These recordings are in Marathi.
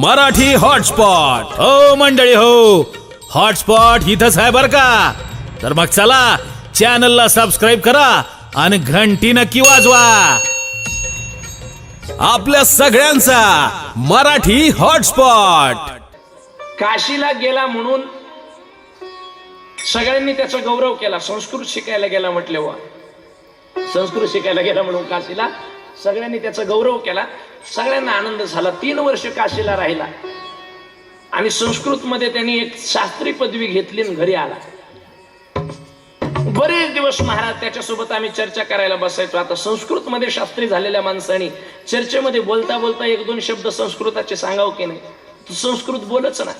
मराठी हॉटस्पॉट. हो मंडळी हो. हॉटस्पॉट इथंच आहे बर का? तर मग चला चॅनलला सबस्क्राईब करा आणि घंटी नक्की वाजवा. आपल्या सगळ्यांचा मराठी हॉटस्पॉट. काशीला गेला म्हणून सगळ्यांनी त्याचा गौरव केला संस्कृत शिकायला गेला म्हटले वा. संस्कृत शिकायला गेला म्हणून काशीला. सगळ्यांनी त्याचा गौरव केला. सगळ्यांना आनंद झाला. तीन वर्ष काशीला राहिला. आणि संस्कृत मध्ये त्यांनी एक शास्त्री पदवी घेतली आणि घरी आला. बरेच दिवस महाराज त्याच्यासोबत आम्ही चर्चा करायला बसायचो. आता संस्कृत मध्ये शास्त्री झालेल्या माणसाने चर्चेमध्ये बोलता बोलता एक दोन शब्द संस्कृताचे सांगाव की नाही? तू संस्कृत बोलच ना.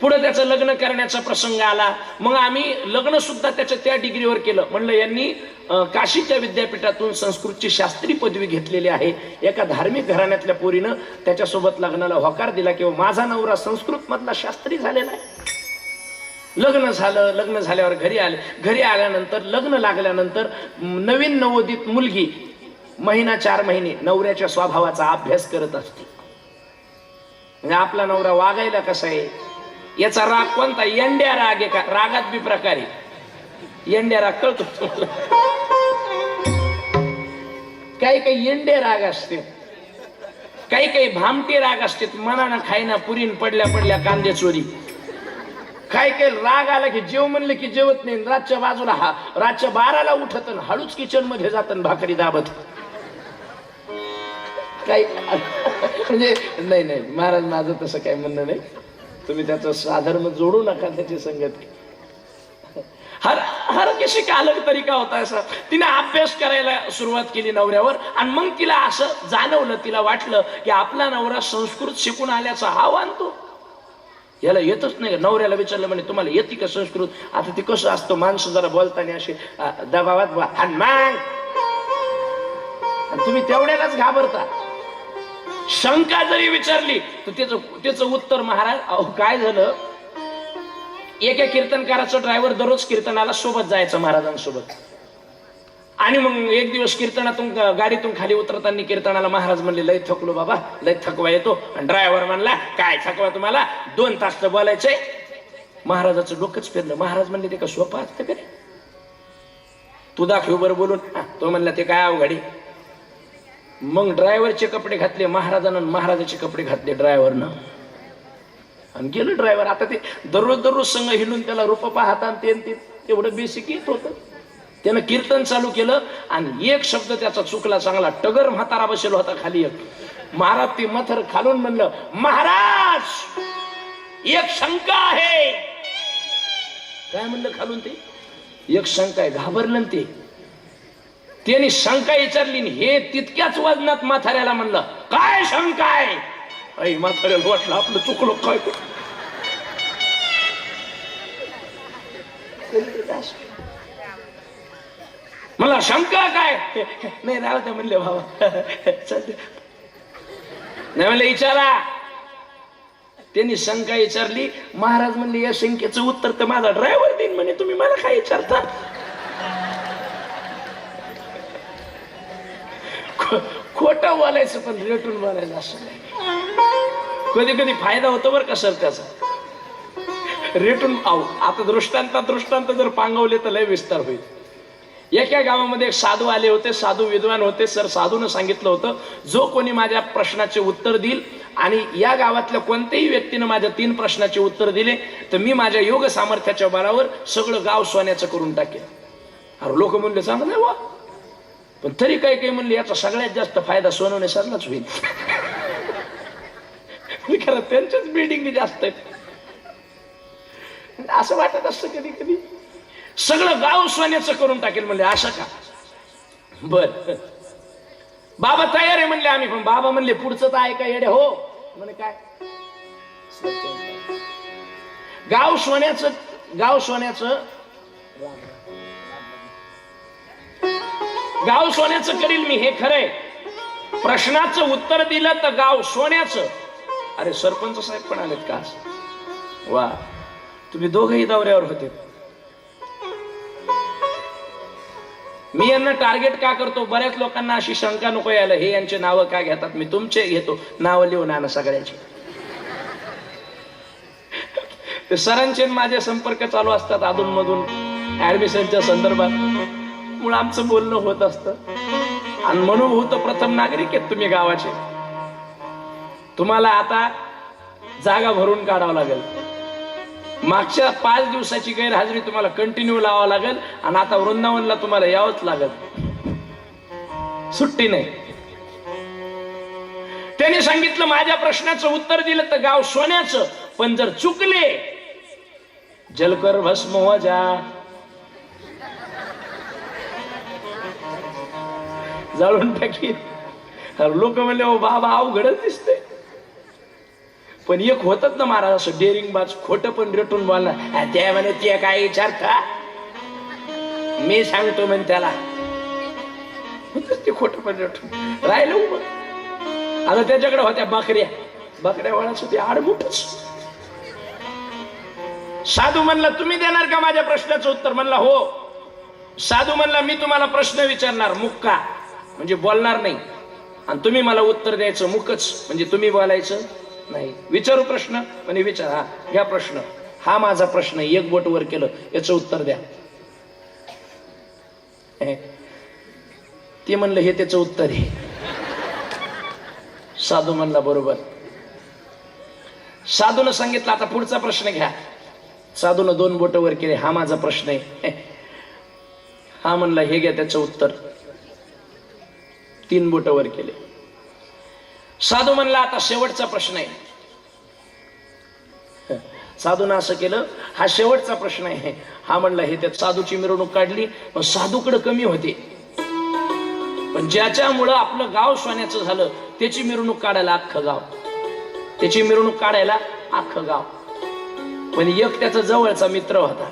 पुढे त्याचं लग्न करण्याचा प्रसंग आला. मग आम्ही लग्न सुद्धा त्याच्या त्या डिग्रीवर केलं. म्हणलं यांनी काशीच्या विद्यापीठातून संस्कृतची शास्त्री पदवी घेतलेली आहे. एका धार्मिक घराण्यातल्या पोरीनं त्याच्यासोबत लग्नाला होकार दिला किंवा माझा नवरा संस्कृत मधला शास्त्री झालेला आहे. लग्न झालं लग्न झाल्यावर घरी आले. घरी आल्यानंतर लग्न लागल्यानंतर नवीन नवोदित मुलगी महिना चार महिने नवऱ्याच्या स्वभावाचा अभ्यास करत असते. म्हणजे आपला नवरा वागायला कसा आहे? याचा राग कोणता? येंड्या राग आहे का रागात बी प्रकारे. येंड्या राग कळतो. काही काही येंडे राग असते काही काही भामटे राग असते मनानं खायना पुरीन पडल्या पडल्या कांदे चोरी. काय काय राग आला की जेव म्हणलं की जेवत नाही. रातच्या बाजूला हा रातच्या बाराला उठत आणि हळूच किचनमध्ये जात भाकरी दाबत. काही म्हणजे नाही नाही. महाराज माझं तसं काय म्हणणं नाही. तुम्ही त्याचं साधर्म जोडू नका त्याची संगत. हर हर किसी का अलग तरीका होता असा तिने अभ्यास करायला सुरुवात केली नवऱ्यावर आणि मग तिला असं जाणवलं तिला वाटलं की आपला नवरा संस्कृत शिकून आल्याचा हा आणतो याला येतच नाही. का? नवऱ्याला विचारलं म्हणे तुम्हाला येते का संस्कृत? आता ती कसं असतो? माणसं जरा बोलताना असे दबावात आणि मग आणि तुम्ही तेवढ्यालाच घाबरता. शंका जरी विचारली तर त्याचं त्याचं उत्तर महाराज अहो काय झालं? एका कीर्तनकाराचा ड्रायव्हर दररोज कीर्तनाला सोबत जायचं महाराजांसोबत. आणि मग एक दिवस कीर्तनातून गाडीतून खाली उतरताना कीर्तनाला महाराज म्हणले लय थकलो बाबा लय थकवा येतो. आणि ड्रायव्हर म्हणला काय थकवा तुम्हाला? दोन तास तर बोलायचंय. महाराजाचं डोकंच फिरलं महाराज म्हणले ते का सोपं असतं का रे? तू दाखव बरं बोलून. तो म्हणला ते काय अवघडी मग ड्रायव्हरचे कपडे घातले महाराजानं महाराजाचे कपडे घातले ड्रायव्हरनं आणि गेलं ड्रायव्हर आता ते दररोज दररोज संघ हिंडून त्याला रूप पाहता आणि ते ते. तेवढं बेसिक येत होतं. त्यानं कीर्तन चालू केलं आणि एक शब्द त्याचा चुकला चांगला. टगर म्हातारा बसेल होता खाली एक. महाराज ते मथर खालून म्हणलं महाराज एक शंका आहे. काय म्हणलं खालून ते? एक शंका आहे. घाबरलं ते. त्यांनी शंका विचारली हे तितक्याच वजनात म्हाताऱ्याला म्हणलं काय शंका आहे? आई म्हाताऱ्याला वाटलं आपलं चुकलो काय? मला शंका काय? नाही राहू त्या म्हणले भावा. चालते नाही म्हणले विचारा त्यांनी शंका विचारली महाराज म्हणले या शंकेचं उत्तर तर माझा ड्रायव्हर देईन म्हणे. तुम्ही मला काय विचारता खो- खोटं बोलायचं पण रेटून बोलायचं असं नाही. कधी कधी फायदा होतो बरं का सर त्याचा? रेटून आहो आता दृष्टांत दृष्टांत जर पांगवले तर लय विस्तार होईल. एका गावामध्ये एक साधू आले होते साधू विद्वान होते. सर साधूनं सांगितलं होतं जो कोणी माझ्या प्रश्नाचे उत्तर देईल आणि या गावातल्या कोणत्याही व्यक्तीनं माझ्या तीन प्रश्नाचे उत्तर दिले तर मी माझ्या योग सामर्थ्याच्या बळावर सगळं गाव सोन्याचं करून टाकेन. अरे लोक म्हणले चांगलं वा पण तरी काही काही म्हणले याचा सगळ्यात जास्त फायदा सोनवणे सरलाच होईल. खरं त्यांच्याच बिल्डिंग जास्त आहेत असं वाटत असतं कधी कधी सगळं गाव सोन्याचं करून टाकेल म्हणले असं का? बर. बाबा तयार आहे म्हणले आम्ही पण बाबा म्हणले पुढचं तर आहे का येडे हो. म्हणे काय? गाव सोन्याचं गाव सोन्याचं गाव सोन्याचं करील मी हे खरंय. प्रश्नाचं उत्तर दिलं तर गाव सोन्याचं. अरे सरपंच साहेब पण आलेत का? वा तुम्ही दोघही दौऱ्यावर होते. मी यांना टार्गेट का करतो? बऱ्याच लोकांना अशी शंका नको यायला. हे यांचे नावं का घेतात? मी तुमचे घेतो. नावं लिहून आणा सगळ्याचे. सरांचे आणि माझे संपर्क चालू असतात अधूनमधून. ऍडमिशनच्या संदर्भात. मुळे आमचं बोलणं होत असतं. आणि म्हणून होतं प्रथम नागरिक आहेत तुम्ही गावाचे. तुम्हाला आता जागा भरून काढावं लागेल. मागच्या पाच दिवसाची गैरहजेरी तुम्हाला कंटिन्यू लावावं लागेल आणि आता वृंदावनला तुम्हाला यावंच लागेल. सुट्टी नाही. त्याने सांगितलं माझ्या प्रश्नाचं उत्तर दिलं तर गाव सोन्याचं पण जर चुकले जलकर भस्म हो जा जाळून टाकी. लोक म्हणले ओ बाबा अवघडच दिसते पण एक होतच ना महाराज असं डेअरिंग बाज खोट पण रेटून बोलणार हा, त्या म्हणे ते काय विचारता मी सांगतो म्हणे त्याला. ते खोट पण रेटून. राहिलं उभं आता त्याच्याकडे होत्या बकऱ्या. बकऱ्या वळाच होती आडमुठच साधू म्हणला तुम्ही देणार का माझ्या प्रश्नाचं उत्तर? म्हणला हो. साधू म्हणला मी तुम्हाला प्रश्न विचारणार मुक्का. म्हणजे बोलणार नाही. आणि तुम्ही मला उत्तर द्यायचं मुकच. म्हणजे तुम्ही बोलायचं. नाही. विचारू प्रश्न? म्हणजे विचार हा घ्या प्रश्न. हा माझा प्रश्न एक बोट वर केलं याचं उत्तर द्या. हे. ते म्हणलं हे त्याचं उत्तर आहे. साधू म्हणला बरोबर. साधूनं सांगितलं आता पुढचा प्रश्न घ्या. साधूनं दोन बोट वर केले हा माझा प्रश्न आहे. हा म्हणला हे घ्या त्याचं उत्तर. तीन बोट वर केले. साधू म्हणला आता शेवटचा प्रश्न आहे. साधूनं असं केलं हा शेवटचा प्रश्न आहे. हा म्हणला हे त्यात साधूची मिरवणूक काढली पण साधूकडे कमी होते. पण ज्याच्यामुळं आपलं गाव सोन्याचं झालं त्याची मिरवणूक काढायला अख्खं गाव. त्याची मिरवणूक काढायला अख्खं गाव. पण एक त्याचा जवळचा मित्र होता.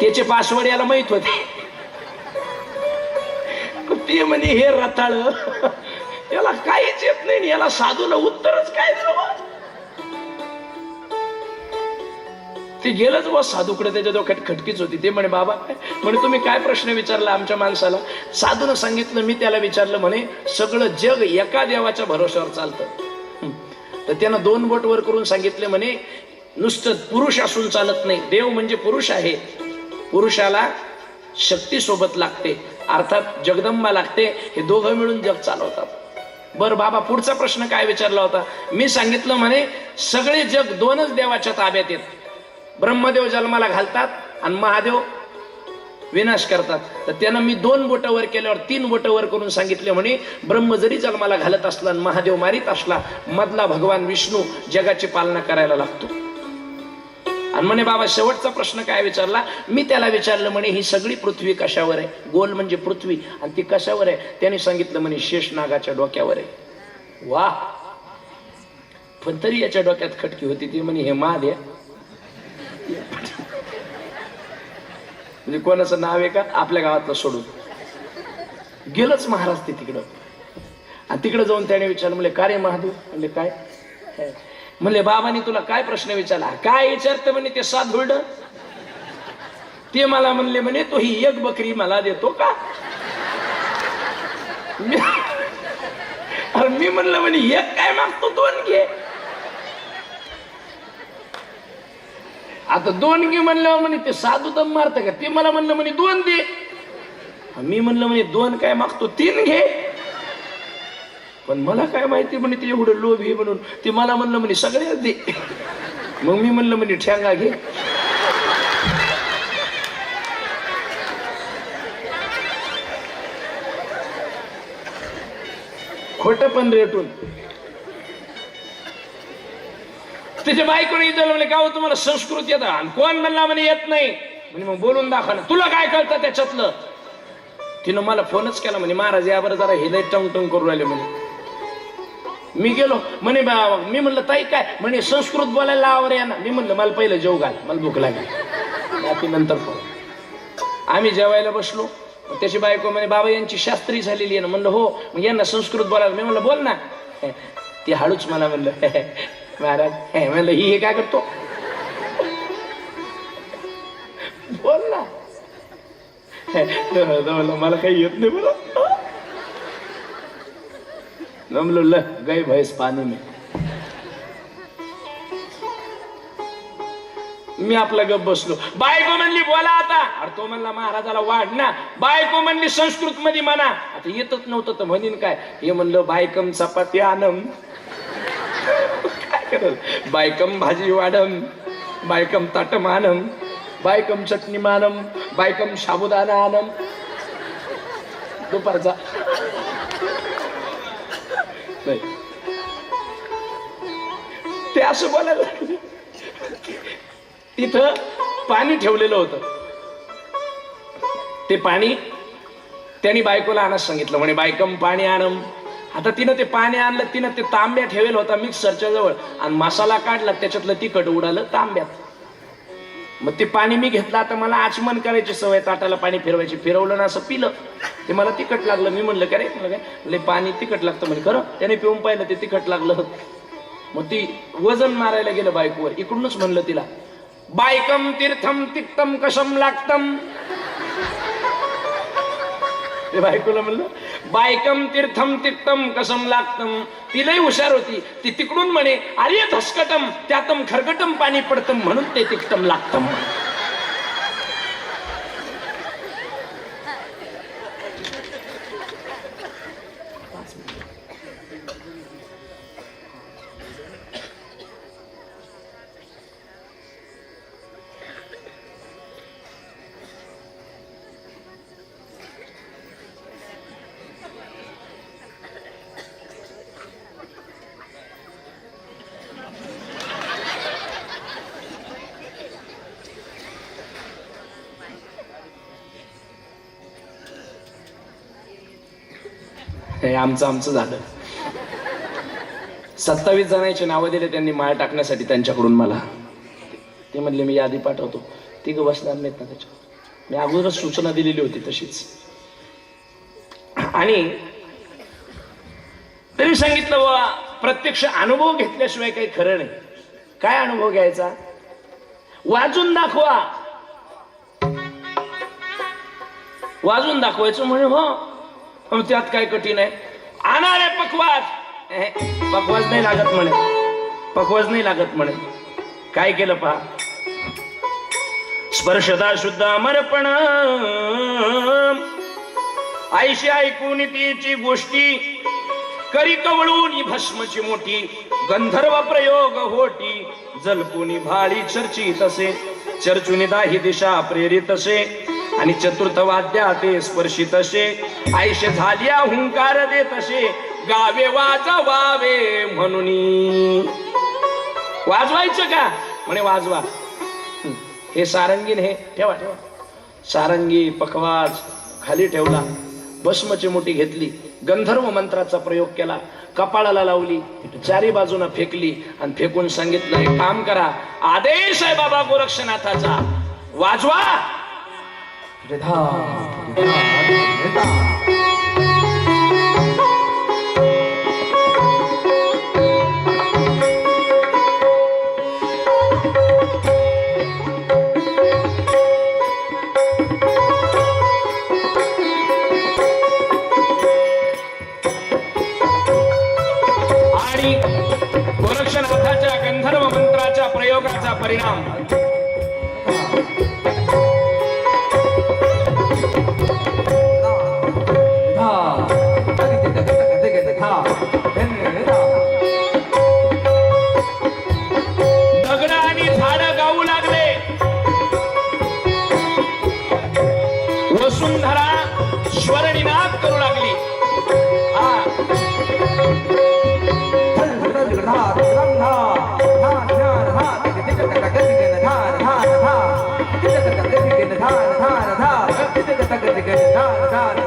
त्याचे पासवर्ड याला माहीत होते. ते म्हणे हे रताळ. याला काहीच येत नाही याला साधूला उत्तरच काय ते गेलंच बस साधूकडे त्याच्या डोक्यात खटकीच होती. ते म्हणे बाबा म्हणे तुम्ही काय प्रश्न विचारला आमच्या माणसाला? साधूनं सांगितलं मी त्याला विचारलं म्हणे सगळं जग एका देवाच्या भरोश्यावर चालतं. तर त्यानं दोन बोट वर करून सांगितले म्हणे नुसतं पुरुष असून चालत नाही. देव म्हणजे पुरुष आहे. पुरुषाला शक्ती सोबत लागते. अर्थात जगदंबा लागते. हे दोघं मिळून जग चालवतात. बरं बाबा पुढचा प्रश्न काय विचारला होता? मी सांगितलं म्हणे सगळे जग दोनच देवाच्या ताब्यात येत ब्रह्मदेव जन्माला घालतात आणि महादेव विनाश करतात. तर त्यानं मी दोन बोटं वर केल्यावर तीन बोटं वर करून सांगितले म्हणे ब्रह्म जरी जन्माला घालत असला आणि महादेव मारीत असला मधला भगवान विष्णू जगाची पालना करायला लागतो. आणि म्हणे बाबा शेवटचा प्रश्न काय विचारला? मी त्याला विचारलं म्हणे ही सगळी पृथ्वी कशावर आहे? गोल म्हणजे पृथ्वी. आणि ती कशावर आहे? त्याने सांगितलं म्हणे शेष नागाच्या डोक्यावर आहे. वा पण तरी याच्या डोक्यात खटकी होती. ती म्हणे हे महादेव म्हणजे कोणाचं नाव आहे का? आपल्या गावातलं सोडून. गेलंच महाराज ते तिकडं. आणि तिकडे जाऊन त्याने विचारलं म्हणले का रे महादेव? म्हणले काय? म्हणले बाबांनी तुला काय प्रश्न विचारला? काय विचारतं? म्हणे ते सात हुरड ते मला म्हणले म्हणे तो ही एक बकरी मला देतो का? मी- अरे मी म्हणलं म्हणे एक काय मागतो? दोन घे. आता दोन घे म्हणल्यावर म्हणे ते साधू दम मारत का? ते मला म्हणलं म्हणे दोन दे. मी म्हणलं म्हणे दोन काय मागतो? तीन घे. पण मला काय माहिती म्हणे ते एवढं लोभ आहे म्हणून. ते मला म्हणलं म्हणे सगळ्याच दे. मग मी म्हणलं म्हणे ठेंगा घे. खोट पण रेटून त्याच्या बायकोने इथं म्हणे का तुम्हाला संस्कृत येतं. आणि कोण म्हणला म्हणे येत नाही. म्हणे मग बोलून दाखवा ना. तुला काय कळतं त्याच्यातलं? तिनं मला फोनच केला म्हणे महाराज या बरं जरा हे टंग टंग करून आले म्हणे. मी गेलो. म्हणे बा- मी म्हणलं ताई काय? म्हणे संस्कृत बोलायला आवर यांना. मी म्हणलं मला पहिलं जेव घाल मला भूक लागली. बाकी नंतर आम्ही जेवायला बसलो. त्याची बायको म्हणे बाबा यांची शास्त्री झालेली आहे ना. म्हणलं हो. यांना संस्कृत बोलायला मी म्हणलं बोल ना. ती हळूच मला म्हणलं महाराज हे म्हणलं ही हे काय करतो? बोल ना. मला काही येत नाही बोला म्हणलं ल गई भैंस पानी में। मी आपला गप बसलो. बायको म्हणली बोला आता. अरे तो म्हणला महाराजाला वाढ ना. बायको म्हणली संस्कृत मध्ये म्हणा. आता येतच नव्हतं तर म्हणीन काय. हे म्हणलं बायकम चपाती आनम काय करल? बायकम भाजी वाढम. बायकम ताट मानम बायकम चटणी मानम बायकम साबुदाना आनम दुपारचा ते असं बोलायला लागले. तिथं पाणी ठेवलेलं होतं. ते पाणी त्यांनी बायकोला आणच सांगितलं. म्हणे बायकम पाणी आणम आता तिनं ते पाणी आणलं तिनं ते तांब्या ठेवेल होता मिक्सरच्या जवळ. आणि मसाला काढला त्याच्यातलं तिखट उडालं तांब्यात. मग ते पाणी मी घेतलं आता मला आचमन करायची सवय ताटाला पाणी फिरवायची. फिरवलं ना असं पिलं. ते मला तिखट लागलं. मी म्हणलं का रे? मला काय? पाणी तिखट लागतं. म्हणजे खरं? त्याने पिऊन पाहिलं ते तिखट लागलं. मग ती वजन मारायला गेलं बायकोवर. इकडूनच म्हणलं तिला बायकम तीर्थम तिक्तम कशम लागतम ते बायकोला म्हणलं बायकम तीर्थम तिक्तम कसम लागतम तिलाही हुशार होती. ती तिकडून म्हणे अरे धसकटम त्यातम खरगटम पाणी पडतम म्हणून ते तिक्तम लागतम हे आमचं आमचं झालं. सत्तावीस जणांची नावं दिले त्यांनी माळ टाकण्यासाठी त्यांच्याकडून मला. ते म्हणले मी यादी पाठवतो. ती बसणार नाहीत ना त्याच्यावर. मी अगोदरच सूचना दिलेली होती तशीच. आणि तरी सांगितलं वा प्रत्यक्ष अनुभव घेतल्याशिवाय काही खरं नाही. काय अनुभव घ्यायचा? वाजून दाखवा. वाजून दाखवायचं म्हणजे हो. अहो, त्यात काय कठीण आहे? आणा रे पखवाज पखवाज नाही लागत म्हणे. पखवाज नाही लागत म्हणे. काय केलं पहा? स्पर्शदा शुद्ध अमरपण. आईशी ऐकून तिची गोष्टी करी कवळून भस्मची मोठी. गंधर्व प्रयोग होटी. जलपुनी भाळी चर्ची तसे चर्चुनी दाही दिशा प्रेरित असे. आणि चतुर्थ वाद्या ते स्पर्शी तसे आयुष्य झाल्या हुंकार दे तसे. गावे वाजवावे म्हणून. वाजवायचं का? म्हणे वाजवा. हे. सारंगीन हे ठेवा ठेवा. सारंगी पखवाज खाली ठेवला. भस्मची मोठी घेतली. गंधर्व मंत्राचा प्रयोग केला. कपाळाला लावली. चारी बाजूनं फेकली. आणि फेकून सांगितलं हे काम करा. आदेश आहे बाबा गोरक्षनाथाचा. वाजवा. 这趟，这趟，别大。大大。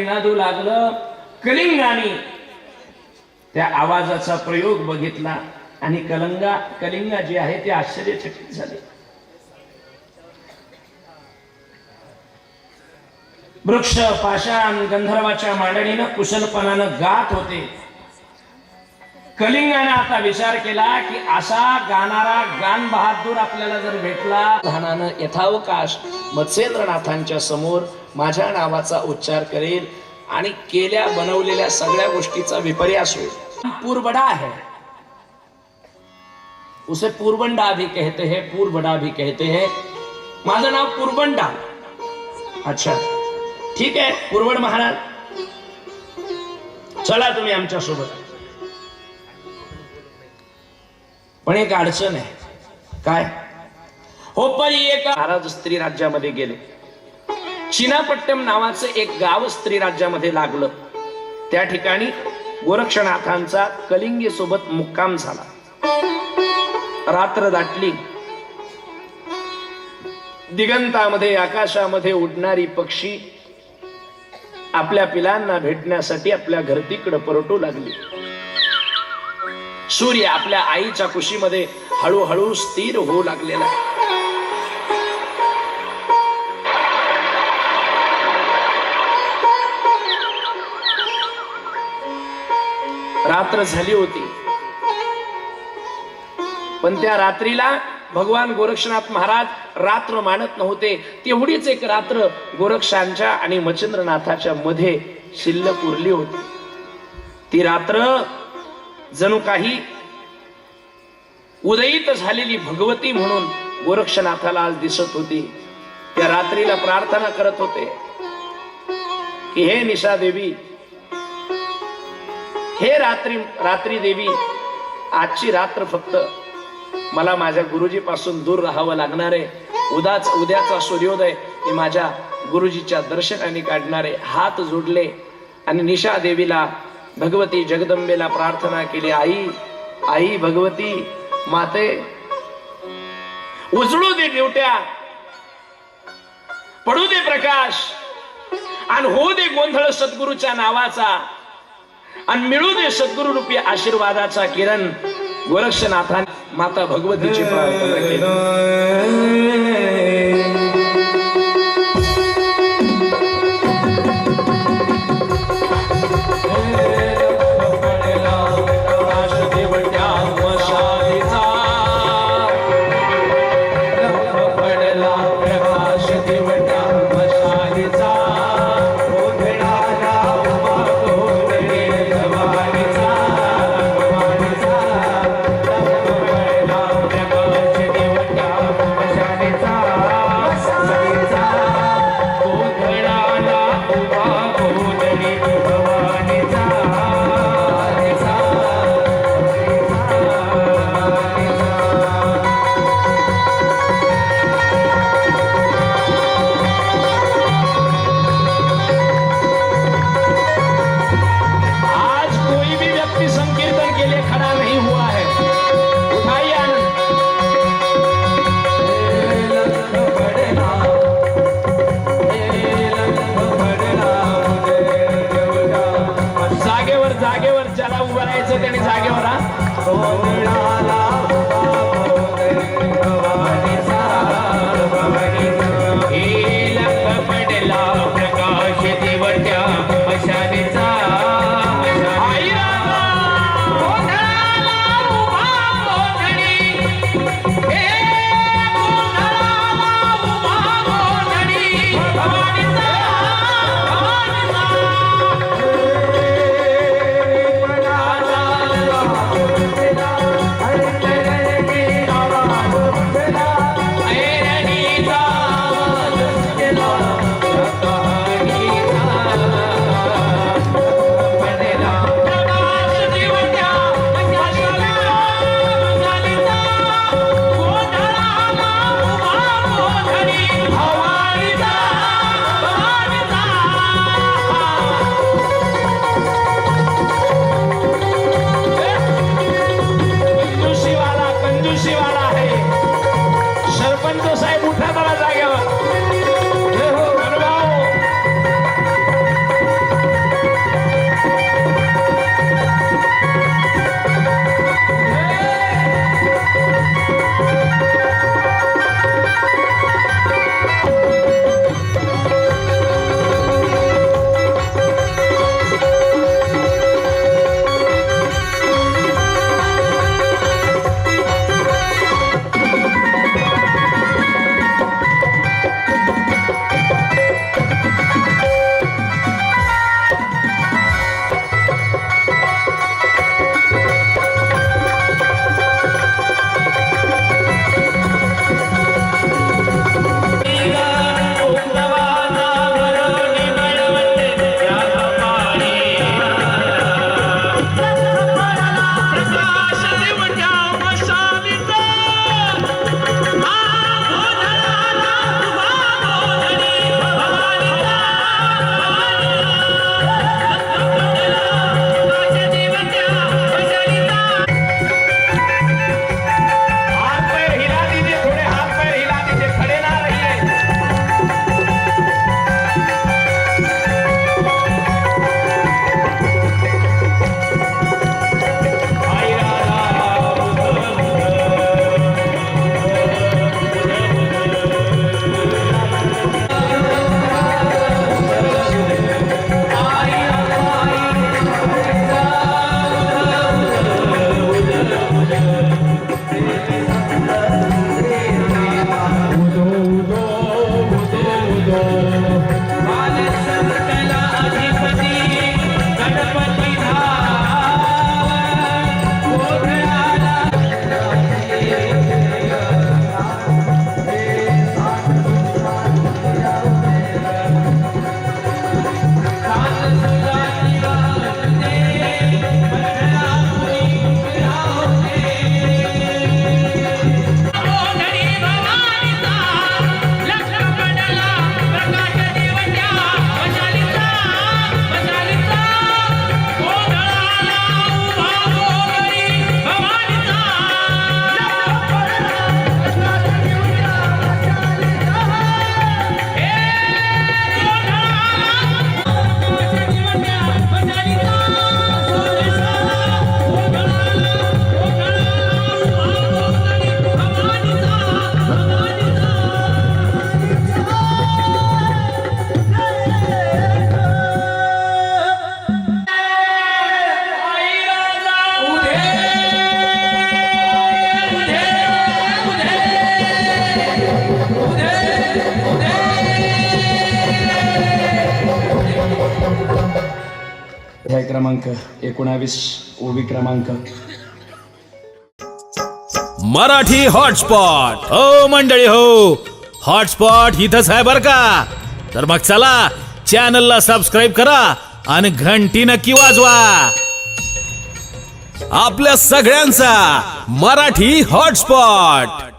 निनादू लागलं कलिंगाने त्या आवाजाचा प्रयोग बघितला आणि कलंगा कलिंगा जे आहे ते आश्चर्यचकित झाले. वृक्ष पाषाण गंधर्वाच्या मांडणीनं कुशलपणानं गात होते. कलिंगाने आता विचार केला की असा गाणारा गान बहादूर आपल्याला जर भेटला लहानानं यथावकाश मत्स्येंद्रनाथांच्या समोर माझ्या नावाचा उच्चार करेल आणि केल्या बनवलेल्या सगळ्या गोष्टीचा विपर्यास होईल. पूर्वडा है उसे पूर्वंडा भी कहते हैं पूर्वडा भी कहते हैं. माझं नाव पूर्वंडा अच्छा. ठीक आहे पूर्वड महाराज. चला तुम्ही आमच्यासोबत. पण एक अडचण आहे. काय? हो पण एक महाराज स्त्री राज्यामध्ये गेले. चिनापट्टम नावाचं एक गाव स्त्री राज्यामध्ये लागलं. त्या ठिकाणी गोरक्षनाथांचा कलिंगी सोबत मुक्काम झाला. रात्र दाटली. दिगंतामध्ये आकाशामध्ये उडणारी पक्षी आपल्या पिलांना भेटण्यासाठी आपल्या घरतीकडे परटू लागली. सूर्य आपल्या आईच्या कुशीमध्ये हळूहळू स्थिर होऊ लागलेला. रात्र झाली होती. पण त्या रात्रीला भगवान गोरक्षनाथ महाराज रात्र मानत नव्हते. तेवढीच एक रात्र गोरक्षांच्या आणि मच्छिंद्रनाथाच्या मध्ये शिल्लक उरली होती. ती रात्र जणू काही उदयित झालेली भगवती म्हणून गोरक्षनाथाला आज दिसत होती. त्या रात्रीला प्रार्थना करत होते. की हे निशा देवी हे रात्री रात्री देवी आजची रात्र फक्त मला माझ्या गुरुजी पासून दूर राहावं लागणार आहे. उदाच उद्याचा सूर्योदय हे माझ्या गुरुजीच्या दर्शनाने काढणारे हात जोडले आणि निशा देवीला भगवती जगदंबेला प्रार्थना केली आई आई भगवती माते उजळू दे ड्युट्या पडू दे प्रकाश आणि होऊ दे गोंधळ सद्गुरूच्या नावाचा. आणि मिळू दे सद्गुरु रूपी आशीर्वादाचा किरण गोरक्षनाथान माता भगवतीची प्रार्थना केली. अठ्ठावीस ओबी क्रमांक. मराठी हॉटस्पॉट. हो मंडळी हो. हॉटस्पॉट इथंच आहे बर का? तर मग चला चॅनलला सबस्क्राईब करा आणि घंटी नक्की वाजवा. आपल्या सगळ्यांचा मराठी हॉटस्पॉट.